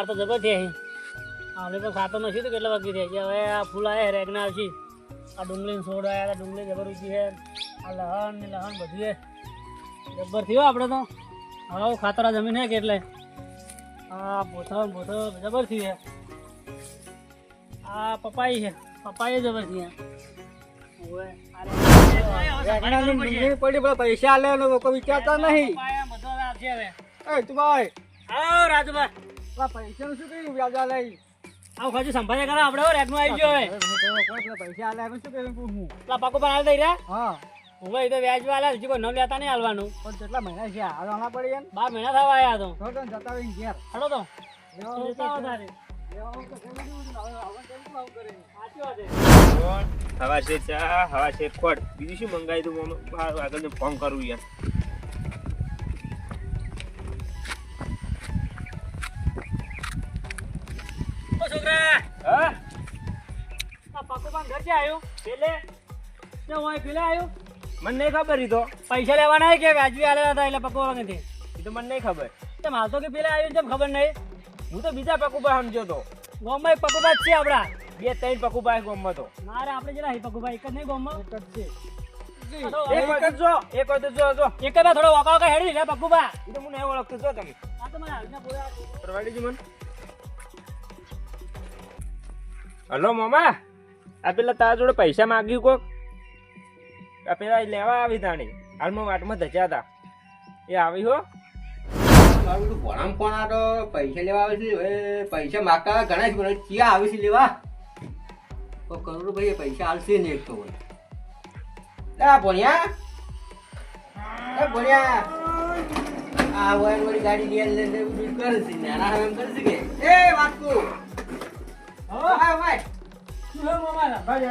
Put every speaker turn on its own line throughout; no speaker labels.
માર તો જબર છે આપણે તો ખાતો નથી તો કેટલા વાગી રહ્યા છે? હવે આ ફૂલ આવ્યા રેગના આવશે. આ ડુંગળીને છોડ આવ્યા ડુંગળી જબર ઊંચી છે. આ લહણ ને લહણ બધું છે. જબ્બર થયો આપણે તો. હવે ખાતરા જમીન હે કેટલે આ ને પોથો જબર થયું છે. આ પપાઈ છે. પપાઈ જબર થઈ
પેલા પૈસા લેવાનો વિચારતા નહીં.
રાજુભાઈ.
પૈસાનું શું કર્યું? વ્યાજા લઈ
આવું ખાજુ સંભાળ્યા કરો આપણે હો, આવી ગયો હવે.
પૈસા આલે એનું શું કર્યું? હું.
પેલા પાકો પણ હાલ દઈ રહ્યા?
હા.
હું તો વ્યાજ વાળા હજી કોઈ ન લેતા નહીં હાલવાનું.
પણ કેટલા મહિના છે? પડી એમ?
બાર મહિના થવા આવ્યા તો.
જતા હોય ઘેર.
હલો તો?
હવા
છે.
ચા હવા છે ખોટ બીજું શું મંગાવી તું? આગળ ફોન કરું યાર.
ઘર આવ્યું. પેલે? તે હોય પેલે આવ્યું?
મને નહીં ખબર તો.
પૈસા લેવાના કે વ્યાજબી આલેલા હતા એટલે પકો વાગે
તો મને નહીં ખબર.
તેમ હાલ તો કે પેલા આવ્યું તેમ ખબર નહીં.
હું તો બીજા પકુબા સમજો તો.
ગોમમાં એક પકોબા છે આપડા
બે ત્રણ પકુબા ગોમમાં તો.
મારે આપણે જરા પકોબા એક જ નહીં ગોમમાં?
એક જ છે.
એક હોય તો જો એક હોય જો જો.
એક જ થોડો વાકા વાકા હેડી લે પકોબા
તો મને નહીં ઓળખતો જો તમે.
આ તો મને હાલના બોલા
પરવાડી મને. હલો મામા. આ પેલા તારા જોડે પૈસા માગ્યું કોક? આ પેલા લેવા આવી તાણી. હાલમાં વાટમાં ધચ્યા હતા એ આવી હો.
મારું ભણામ પૈસા લેવા આવે છે. પૈસા માગતા ઘણા જ છે લેવા? તો કરોડ ભાઈ પૈસા આવશે ને તો લે ભણ્યા. એ ભણ્યા. આ ભાઈ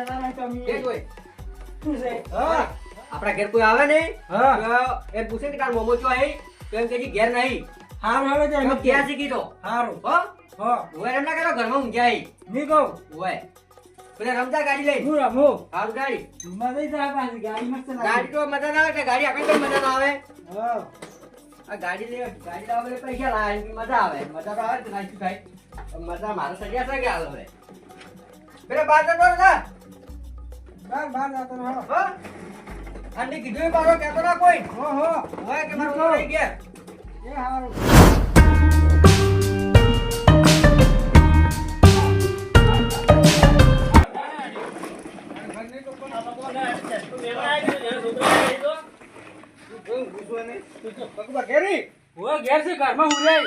આપણા ઘેર કોઈ આવે ને
હા.
તો એમ પૂછે ને તાર મોમો છો હે તો એમ કે ઘેર નહીં.
હારું હવે જાય
ક્યાં શીખી તો?
હારું.
હો?
હો.
એમ ના કરો ઘરમાં ઊંઘ્યા
નહીં કહું.
હોય પેલા રમતા ગાડી લઈ.
હું રમું?
હારું ગાડી.
દઈ જા ગાડી મસ્ત
ગાડી તો મજા ના આવે ગાડી આપણે કઈ મજા ના આવે.
હા.
આ ગાડી લે ગાડી લાવવા પૈસા લાવે મજા આવે. મજા તો આવે જ પણ મજા મારે સગ્યા સગ્યા હાલ પેલા બાર તો બોલ ના
બાર બાર જતો રહો.
હો. ઠંડી કીધું એ બારો કહેતો ના કોઈ.
હો હો.
ઓય કે મારો રહી ગયા.
એ હારું.
ઘેર. છે ઘરમાં હું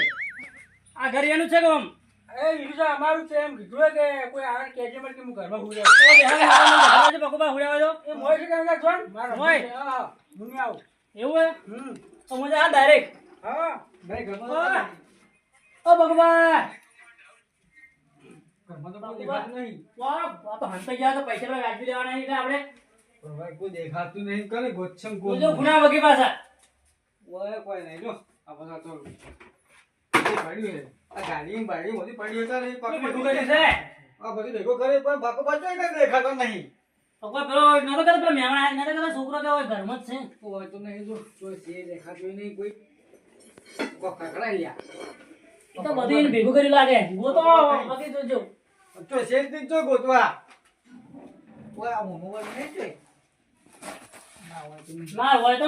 આ ઘર એનું છે કોમ
એ તો અમારું છે એમ. કીધું કે કોઈ આવે ને કહેજે કે હું ઘરમાં
હુડાવે તો
એ મોય છે કેમ કે જોન? મારો
મોય.
હા હું. આવ.
એવું હે
હમ.
તો હા ડાયરેક્ટ
હા ભાઈ ઘરમાં
ઓ ભગવાન
ઘરમાં તો કોઈ દેખાતું નહીં.
વાહ તો હંતા ગયા તો પૈસા પેલા વ્યાજબી લેવાના નહીં એટલે આપણે?
ભાઈ કોઈ દેખાતું નહીં. કરે ગોચ્છમ કોઈ
બોલજો ગુના વગી પાછા.
ઓય કોઈ નહીં. જો આ બધા તો પડ્યું આ ગાડી બાડી બધી પડી હતા ને
કોઈ
પકડી
ભેગું કર્યું છે
આ બધું ભેગો કરે પણ ભાગો પાછો કઈ દેખાતો નહીં
ભગવાન પેલો નતો કહેતો પેલો આયા, નતો કહેતો છોકરો તો હોય ઘરમાં જ છે
કોઈ કોઈ કોઈ
બધું કરી
હોય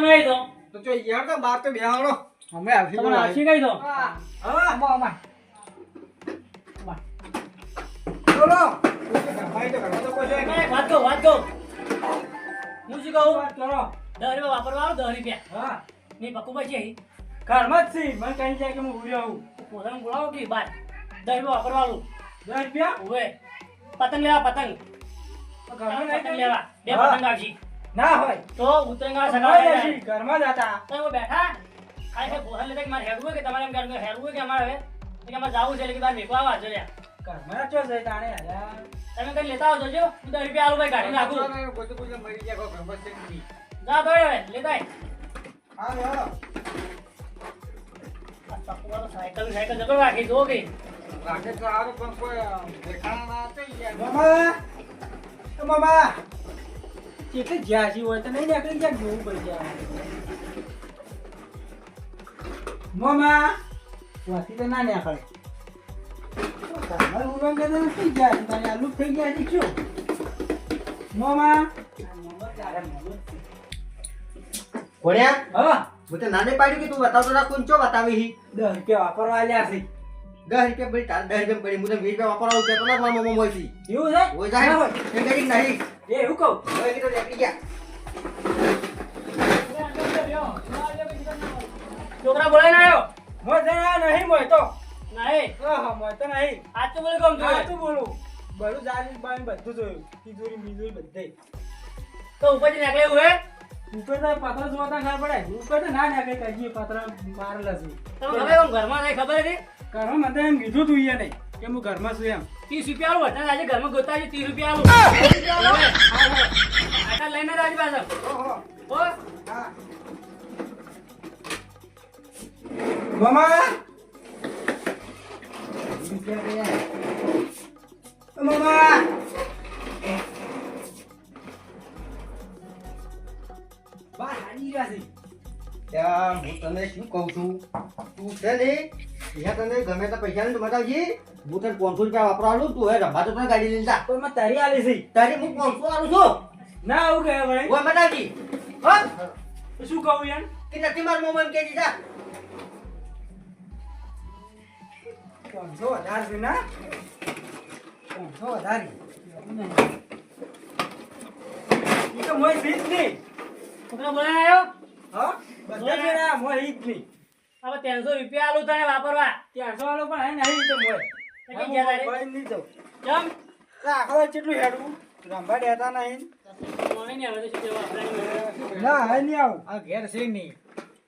તો બેહાડો. અમે આવશે
તમને આશી કહી દો
હા અમા અમા બોલો છે
વાત કહું વાત કહું હું શું કહું
વાત કરો
દસ રૂપિયા વાપરવા આવો દસ રૂપિયા
હા
નહીં પછી અહીં
ઘરમાં જ છે મને કઈ જાય કે હું ઉઈ આવું
પોતાને બોલાવો કે બાર દસ રૂપિયા વાપરવા આવું
દસ રૂપિયા
હવે પતંગ લેવા પતંગ પતંગ લેવા બે. પતંગ આવશે
ના હોય
તો ઉતરેંગા
ઘરમાં જ
સગા
હશી, ઘરમાં જ હતા
તમે બેઠા ખાલી કે લેતા કે મારે હેડવું કે તમારે એમ હોય કે અમારે હવે? કે અમારે જાવું છે એટલે કે બાર મેકવા આવા
ઘરમાં ચો જઈ તાણે
તમે કઈ લેતા આવજો જો. હું દસ રૂપિયા આલું ભાઈ ગાડી નાખું.
બધું જાય કોઈ ઘરમાં છે
જા તો હવે લેતા
હા લો
સાયકલ સાયકલ જતો રાખી જો કે.
રાખે તો પણ કોઈ દેખાણા ના થઈ જાય. મામા! જ્યાસી હોય તો નહીં નીકળી જાય જોવું પડી જાય. મામા વાથી તો ના નીકળે તમારું ઉલ્લંઘન તો થઈ ગયા તારે આલુ થઈ ગયા છે શું? મોમાં.
ભણ્યા
હા.
હું તો નાને પાડ્યું કે તું બતાવતો ના કોણ ચો બતાવી હી?
દસ રૂપિયા વાપરવા આલ્યા છે.
દસ રૂપિયા પડી તારે દસ રૂપિયા પડી હું તો વીસ રૂપિયા વાપરવા ઉઠ્યા તો ના મારા મોમો મોઈથી
એવું છે?
હોય જાય.
ના
એ કરી નહીં?
એ એવું કહું?
હવે કીધું લેટી ગયા.
છોકરા બોલાઈને આવ્યો?
મોય ના નહીં મોય તો.
નહીં?
હા હા મોય તો નહીં.
આ તો બોલે કોમ જોયું
તું બોલું. બધું જાણી બાઈ બધું જોયું. તિજોરી મિજોરી બધે.
તો ઉપરથી નીકળે એવું હે?
ઉપર તો પાત્ર જોતા ખબર પડે. ઉપર તો ના નાખે કહીએ પાત્ર માર છે.
તમે ખબર હું ઘરમાં નહીં ખબર હતી?
ઘરમાં મને એમ કીધું તું નહીં કે હું ઘરમાં છું એમ.
ત્રીસ રૂપિયા આવું વટાણ આજે ઘરમાં ગોતા છે ત્રીસ રૂપિયા આવું લઈને રાજ પાછળ
ઓહો.
હો.
મામા મામા બા ગયા છે.
ત્યાં હું તને શું કહું છું? તું છે ને અહીંયા તને ગમે તે પૈસા ને બતાવજી હું તને પાંચસો રૂપિયા વાપરવાનું તું હવે રમવા તો તને ગાડી લઈને જા.
તો મેં તારી છે.
તારી હું પાંચસો છું.
ના આવું ગયા ભાઈ.
ઓય બતાવજી હા.
શું કહું યાર?
કે નથી મારું મોબાઈલ કે કહી
વધારે છે ના. પાંચસો વધારે. ઈ તો મોય સીટ નહીં
છોકરા બોલાઈને આવ્યો?
હા? બધા જણા મોય જ નહીં
હવે ત્રણસો રૂપિયા આલું તને વાપરવા.
ત્યારસો વાળો પણ હે નહીં તો મોય.
કઈ ગયા તારે?
નહીં જવું
કેમ?
આખો કેટલું હેડવું? રંભા દેતા નહીં. ના હવે નહીં આવું. આ ઘેર છે નહીં.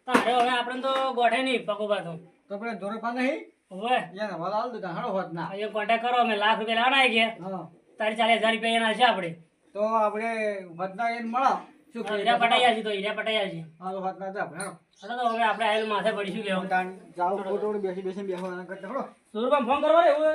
તારે હવે આપણે તો ગોઠે નહીં પકો પાછો
તો આપણે દોરપા નહીં?
હવે?
યાર હવાલ આલ દીધા હાડો હોત ના.
અહીંયા કોન્ટેક્ટ કરો અમે લાખ રૂપિયા ગયા
હા.
તારી ચાલીસ હજાર રૂપિયા એના છે આપણે.
તો આપણે વધના એને મળો. શું
હીરા પટાઈ છે તો હીરા પટાઈ છે.
હા તો વધના જા ભેણો
તો હવે આપણે આયેલું માથે પડીશું
જાઓ ફોટો બેસી બેસી બેસવાના કરતા હળો
સુરભાઈ ફોન કરવા એવું તો